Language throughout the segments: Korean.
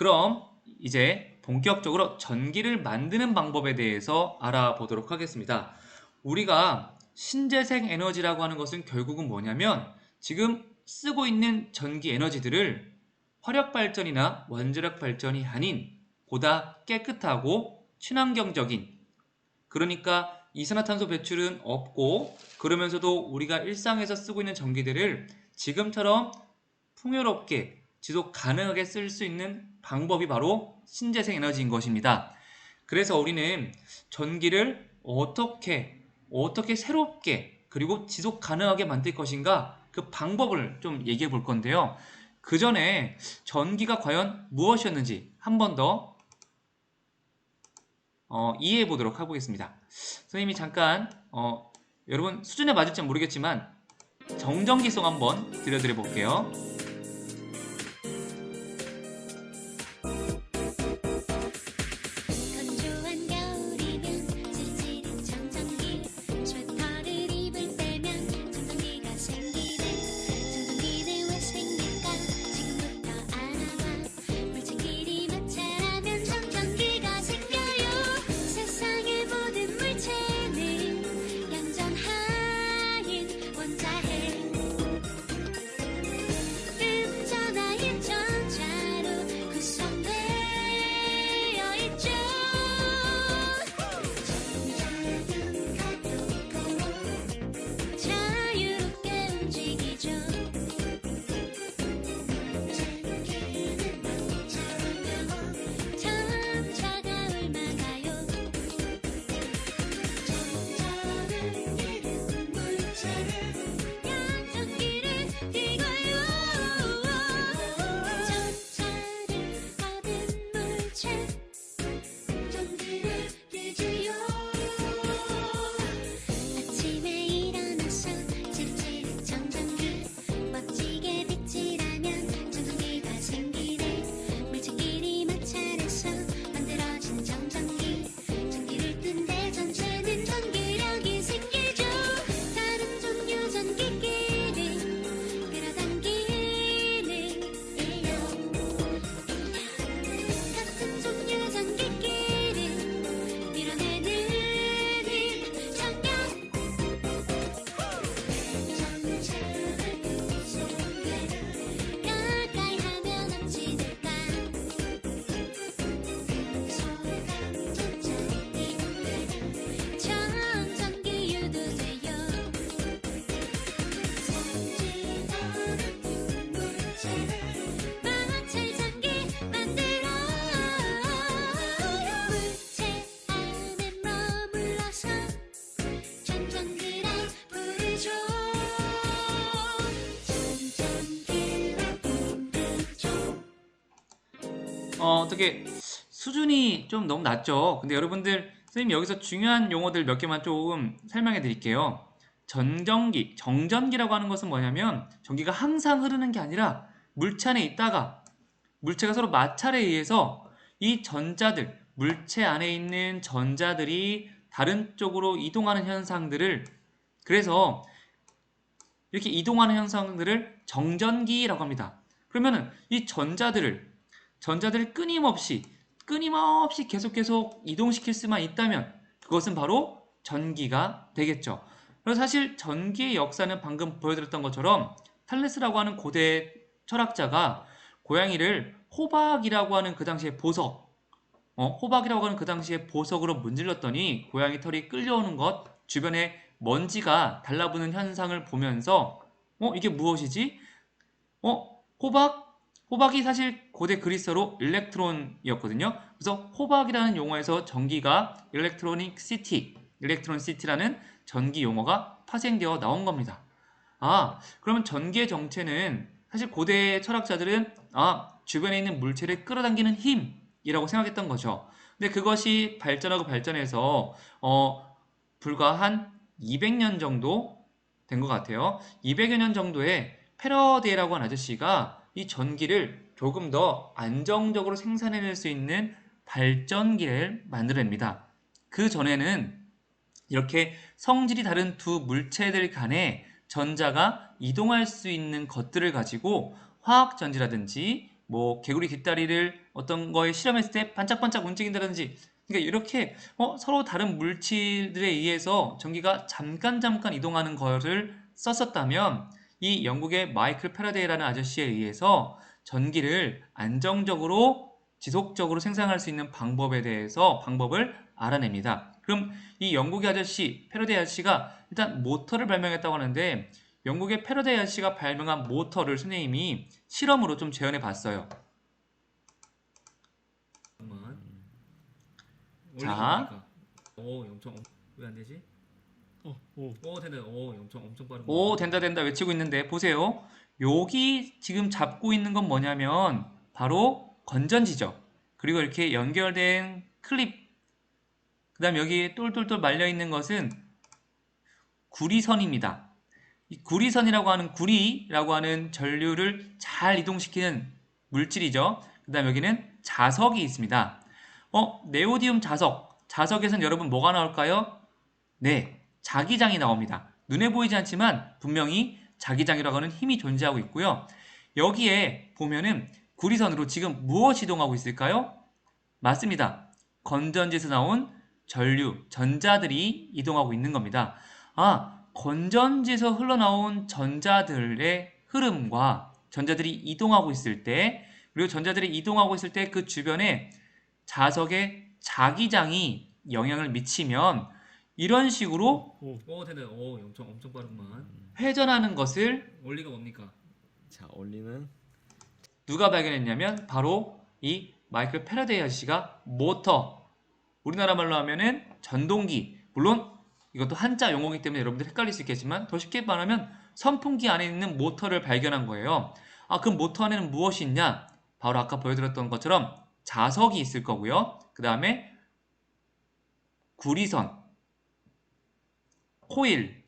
그럼 이제 본격적으로 전기를 만드는 방법에 대해서 알아보도록 하겠습니다. 우리가 신재생 에너지라고 하는 것은 결국은 뭐냐면 지금 쓰고 있는 전기 에너지들을 화력 발전이나 원자력 발전이 아닌 보다 깨끗하고 친환경적인 그러니까 이산화탄소 배출은 없고 그러면서도 우리가 일상에서 쓰고 있는 전기들을 지금처럼 풍요롭게 지속 가능하게 쓸 수 있는 방법이 바로 신재생 에너지인 것입니다. 그래서 우리는 전기를 어떻게 어떻게 새롭게 그리고 지속 가능하게 만들 것인가 그 방법을 좀 얘기해 볼 건데요. 그 전에 전기가 과연 무엇이었는지 한 번 더 어, 이해해 보도록 해보겠습니다. 선생님이 잠깐 어, 여러분 수준에 맞을지 모르겠지만 정전기송 한번 들려드려 볼게요. 어, 어떻게 수준이 좀 너무 낮죠? 근데 여러분들 선생님 여기서 중요한 용어들 몇 개만 조금 설명해 드릴게요. 전전기, 정전기라고 하는 것은 뭐냐면 전기가 항상 흐르는 게 아니라 물체 안에 있다가 물체가 서로 마찰에 의해서 이 전자들, 물체 안에 있는 전자들이 다른 쪽으로 이동하는 현상들을 그래서 이렇게 이동하는 현상들을 정전기라고 합니다. 그러면은 이 전자들을 전자들을 끊임없이 끊임없이 계속 계속 이동시킬 수만 있다면 그것은 바로 전기가 되겠죠. 그래서 사실 전기의 역사는 방금 보여드렸던 것처럼 탈레스라고 하는 고대 철학자가 고양이를 호박이라고 하는 그 당시의 보석, 어, 호박이라고 하는 그 당시의 보석으로 문질렀더니 고양이 털이 끌려오는 것, 주변에 먼지가 달라붙는 현상을 보면서 어, 이게 무엇이지? 어, 호박? 호박이 사실 고대 그리스어로 일렉트론이었거든요. 그래서 호박이라는 용어에서 전기가 일렉트로닉 시티, 일렉트론 시티라는 전기 용어가 파생되어 나온 겁니다. 아, 그러면 전기의 정체는 사실 고대 철학자들은 아, 주변에 있는 물체를 끌어당기는 힘이라고 생각했던 거죠. 근데 그것이 발전하고 발전해서 어, 불과 한 200년 정도 된 것 같아요. 200여 년 정도에 패러데이라고 하는 아저씨가 이 전기를 조금 더 안정적으로 생산해낼 수 있는 발전기를 만들어냅니다. 그 전에는 이렇게 성질이 다른 두 물체들 간에 전자가 이동할 수 있는 것들을 가지고 화학 전지라든지 뭐 개구리 뒷다리를 어떤 거에 실험했을 때 반짝반짝 움직인다든지 그러니까 이렇게 어, 서로 다른 물질들에 의해서 전기가 잠깐 잠깐 이동하는 것을 썼었다면 이 영국의 마이클 패러데이라는 아저씨에 의해서 전기를 안정적으로 지속적으로 생산할 수 있는 방법에 대해서 방법을 알아냅니다. 그럼 이 영국의 아저씨 패러데이 아저씨가 일단 모터를 발명했다고 하는데 영국의 패러데이 아저씨가 발명한 모터를 선생님이 실험으로 좀 재현해 봤어요. 잠깐만. 자. 오, 엄청 왜안 되지? 어, 오. 오, 되네. 오, 엄청 엄청 빠른. 오 된다 된다 외치고 있는데 보세요. 여기 지금 잡고 있는 건 뭐냐면 바로 건전지죠. 그리고 이렇게 연결된 클립 그 다음 여기 똘똘똘 말려 있는 것은 구리선입니다. 이 구리선이라고 하는 구리라고 하는 전류를 잘 이동시키는 물질이죠. 그 다음 여기는 자석이 있습니다. 어, 네오디움 자석. 자석에선 여러분 뭐가 나올까요? 네, 자기장이 나옵니다. 눈에 보이지 않지만 분명히 자기장이라고 하는 힘이 존재하고 있고요. 여기에 보면은 구리선으로 지금 무엇이 이동하고 있을까요? 맞습니다. 건전지에서 나온 전류, 전자들이 이동하고 있는 겁니다. 아, 건전지에서 흘러나온 전자들의 흐름과 전자들이 이동하고 있을 때, 그리고 전자들이 이동하고 있을 때 그 주변에 자석의 자기장이 영향을 미치면 이런 식으로 오. 오, 되네. 오, 엄청 엄청 빠르구만. 회전하는 것을 원리가 뭡니까? 자, 원리는 누가 발견했냐면 바로 이 마이클 패러데이 아저씨가 모터 우리나라 말로 하면은 전동기 물론 이것도 한자 용어이기 때문에 여러분들 헷갈릴 수 있겠지만 더 쉽게 말하면 선풍기 안에 있는 모터를 발견한 거예요 아 그럼 모터 안에는 무엇이 있냐 바로 아까 보여드렸던 것처럼 자석이 있을 거고요 그 다음에 구리선 코일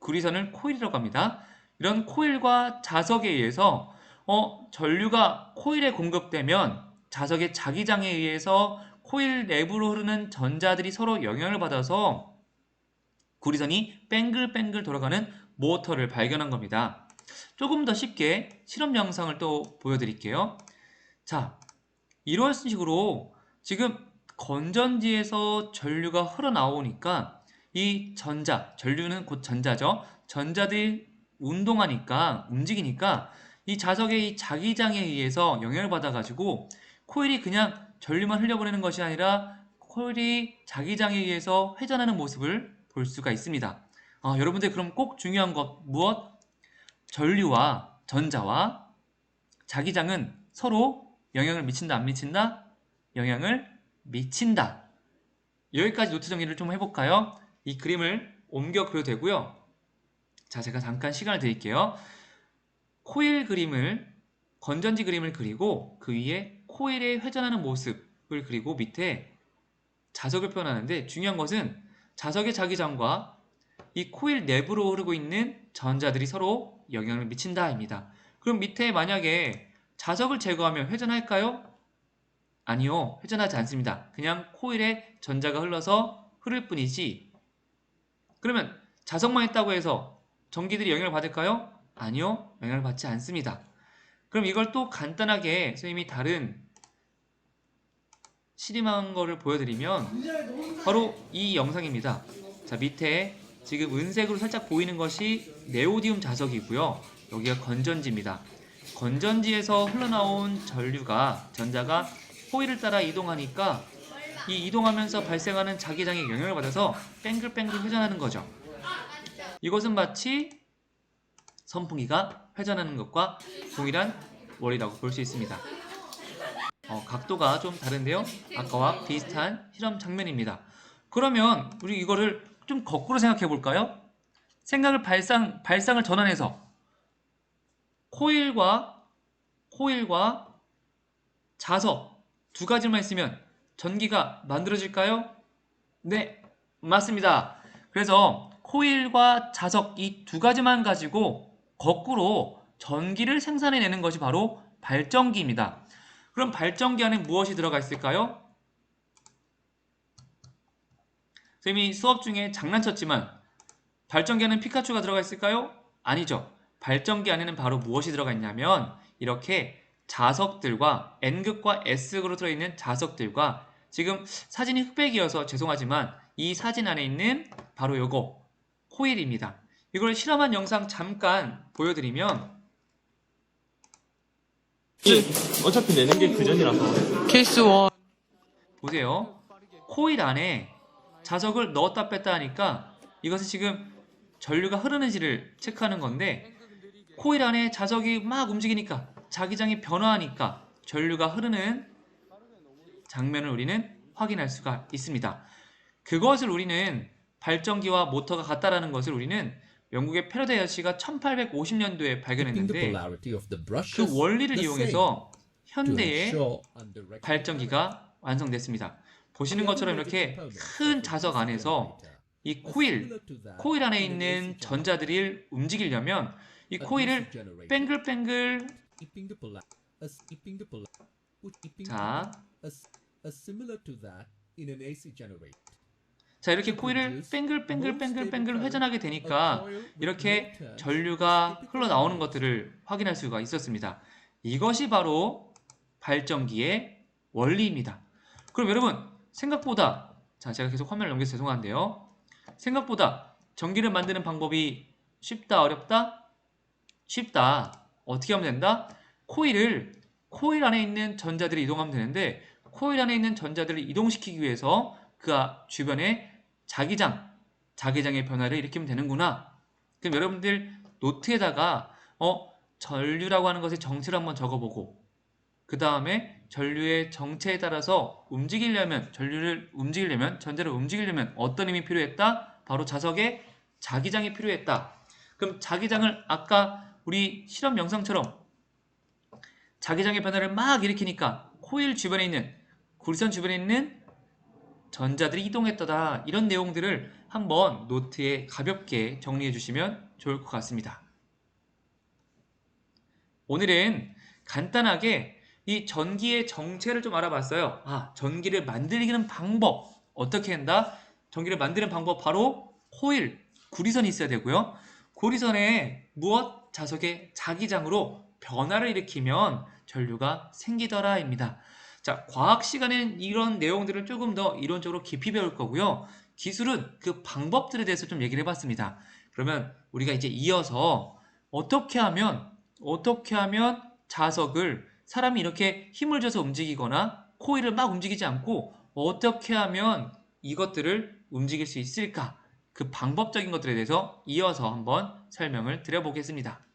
구리선을 코일이라고 합니다 이런 코일과 자석에 의해서 어, 전류가 코일에 공급되면 자석의 자기장에 의해서 코일 내부로 흐르는 전자들이 서로 영향을 받아서 구리선이 뺑글뺑글 돌아가는 모터를 발견한 겁니다. 조금 더 쉽게 실험 영상을 또 보여드릴게요. 자, 이런 식으로 지금 건전지에서 전류가 흘러나오니까 이 전자, 전류는 곧 전자죠. 전자들이 운동하니까, 움직이니까 이 자석의 이 자기장에 의해서 영향을 받아가지고 코일이 그냥 전류만 흘려보내는 것이 아니라 코일이 자기장에 의해서 회전하는 모습을 볼 수가 있습니다. 아, 여러분들 그럼 꼭 중요한 것 무엇? 전류와 전자와 자기장은 서로 영향을 미친다 안 미친다? 영향을 미친다. 여기까지 노트 정리를 좀 해볼까요? 이 그림을 옮겨 그려도 되고요. 자, 제가 잠깐 시간을 드릴게요. 코일 그림을 건전지 그림을 그리고 그 위에 코일의 회전하는 모습을 그리고 밑에 자석을 표현하는데 중요한 것은 자석의 자기장과 이 코일 내부로 흐르고 있는 전자들이 서로 영향을 미친다입니다. 그럼 밑에 만약에 자석을 제거하면 회전할까요? 아니요, 회전하지 않습니다. 그냥 코일에 전자가 흘러서 흐를 뿐이지. 그러면 자석만 있다고 해서 전기들이 영향을 받을까요? 아니요, 영향을 받지 않습니다. 그럼 이걸 또 간단하게 선생님이 다른 실험한 거를 보여드리면 바로 이 영상입니다. 자, 밑에 지금 은색으로 살짝 보이는 것이 네오디움 자석이고요. 여기가 건전지입니다. 건전지에서 흘러나온 전류가, 전자가 호일을 따라 이동하니까 이 이동하면서 발생하는 자기장에 영향을 받아서 뺑글뺑글 회전하는 거죠. 이것은 마치 선풍기가 회전하는 것과 동일한 원리라고 볼 수 있습니다. 어, 각도가 좀 다른데요. 아까와 비슷한 실험 장면입니다. 그러면 우리 이거를 좀 거꾸로 생각해 볼까요? 생각을 발상, 발상을 전환해서 코일과 코일과 자석 두 가지만 있으면 전기가 만들어질까요? 네, 맞습니다. 그래서 코일과 자석 이 두 가지만 가지고 거꾸로 전기를 생산해내는 것이 바로 발전기입니다. 그럼 발전기 안에 무엇이 들어가 있을까요? 선생님이 수업 중에 장난쳤지만 발전기 안에는 피카츄가 들어가 있을까요? 아니죠. 발전기 안에는 바로 무엇이 들어가 있냐면 이렇게 자석들과 N극과 S극으로 들어있는 자석들과 지금 사진이 흑백이어서 죄송하지만 이 사진 안에 있는 바로 요거 코일입니다. 이걸 실험한 영상 잠깐 보여드리면 어차피 내는 게 그 전이라서 케이스 원 보세요. 코일 안에 자석을 넣었다 뺐다 하니까 이것은 지금 전류가 흐르는지를 체크하는 건데 코일 안에 자석이 막 움직이니까 자기장이 변화하니까 전류가 흐르는 장면을 우리는 확인할 수가 있습니다. 그것을 우리는 발전기와 모터가 같다라는 것을 우리는 영국의 패러데이 아저씨가 1850년도에 발견했는데 그 원리를 이용해서 현대의 발전기가 완성됐습니다. 보시는 것처럼 이렇게 큰 자석 안에서 이 코일, 코일 안에 있는 전자들이 움직이려면 이 코일을 뱅글뱅글 자, 자 이렇게 코일을 뱅글뱅글뱅글뱅글 회전하게 되니까 이렇게 전류가 흘러나오는 것들을 확인할 수가 있었습니다. 이것이 바로 발전기의 원리입니다. 그럼 여러분 생각보다 자 제가 계속 화면을 넘겨서 죄송한데요. 생각보다 전기를 만드는 방법이 쉽다 어렵다? 쉽다. 어떻게 하면 된다? 코일을 코일 안에 있는 전자들이 이동하면 되는데 코일 안에 있는 전자들을 이동시키기 위해서 그 아- 주변에 자기장, 자기장의 변화를 일으키면 되는구나. 그럼 여러분들 노트에다가 어 전류라고 하는 것의 정체를 한번 적어보고 그 다음에 전류의 정체에 따라서 움직이려면 전류를 움직이려면 전자를 움직이려면 어떤 힘이 필요했다? 바로 자석의 자기장이 필요했다. 그럼 자기장을 아까 우리 실험 영상처럼 자기장의 변화를 막 일으키니까 코일 주변에 있는 구리선 주변에 있는 전자들이 이동했다다 이런 내용들을 한번 노트에 가볍게 정리해 주시면 좋을 것 같습니다. 오늘은 간단하게 이 전기의 정체를 좀 알아봤어요. 아, 전기를 만들기는 방법 어떻게 한다? 전기를 만드는 방법 바로 코일, 구리선이 있어야 되고요. 구리선에 무엇? 자석의 자기장으로 변화를 일으키면 전류가 생기더라입니다. 자, 과학 시간에는 이런 내용들을 조금 더 이론적으로 깊이 배울 거고요. 기술은 그 방법들에 대해서 좀 얘기를 해봤습니다. 그러면 우리가 이제 이어서 어떻게 하면 어떻게 하면 자석을 사람이 이렇게 힘을 줘서 움직이거나 코일을 막 움직이지 않고 어떻게 하면 이것들을 움직일 수 있을까? 그 방법적인 것들에 대해서 이어서 한번 설명을 드려보겠습니다.